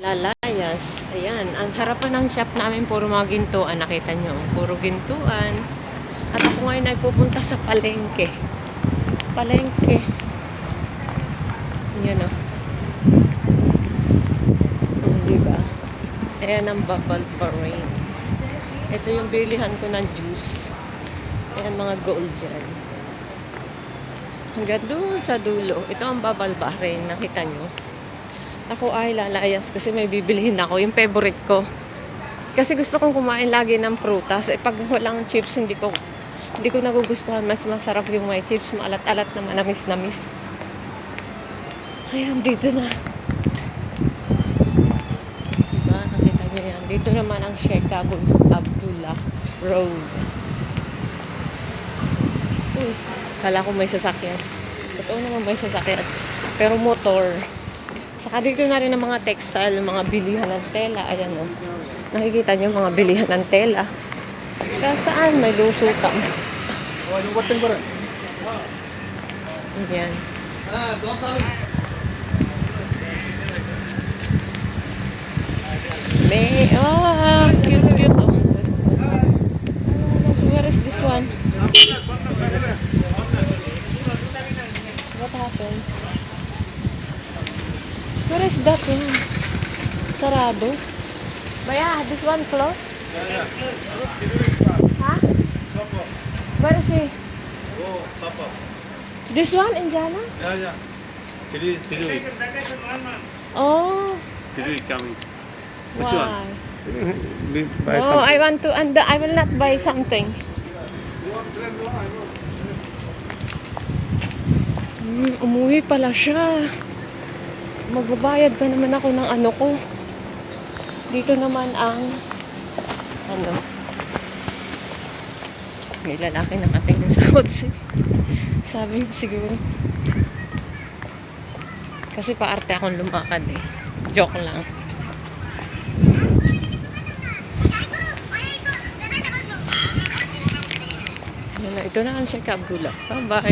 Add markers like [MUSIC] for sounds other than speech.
Lalayas. Ayan. Ang harapan ng shop namin, puro mga gintuan. Nakita nyo. Puro gintuan. At ako ngayon ay pupunta sa palengke. Palengke. Yan o. Diba? Ayan ang bubble parade. Ito yung bilihan ko ng juice. Ayan mga gold dyan. Hanggang doon sa dulo. Ito ang bubble bahrain. Nakita nyo? Ako ay lalayas kasi may bibilihin ako. Yung favorite ko. Kasi gusto kong kumain lagi ng prutas. Eh, pag walang chips, hindi ko hindi ko nagugustuhan. Mas masarap yung may chips. Maalat-alat na manamis-namis. Ayan, dito na. Diba? Nakita niyo yan. Dito naman ang Sheikh Abu Abdullah Road. Uy, kala ko may sasakyan. Totoo naman may sasakyan. Pero motor. Saka dito na rin ang mga textile, mga bilihan ng tela. Ayan o. Nakikita niyo mga bilihan ng tela. Kaya saan may lusutan? Ayan. May, oh, cute, cute. Oh. Where is this one? What happened? Where is that room? Sarado? Baya, this one closed? Yeah, yeah. Huh? Supper. Where is he? Oh, Sapa. This one in Jana? Yeah, yeah. Three, three week. Oh. Tiri coming. Which Why? one? buy oh, something. I want to, and I will not buy something. Mm, umuwi pala siya. Magbabayad pa naman ako ng ano ko. Dito naman ang, ano, may lalaki nakatingin [LAUGHS] sa kotse. Sabi siguro, kasi paarte akong lumakad eh. Joke lang. Na, ito na ang Sheikh Abdullah. Bye-bye.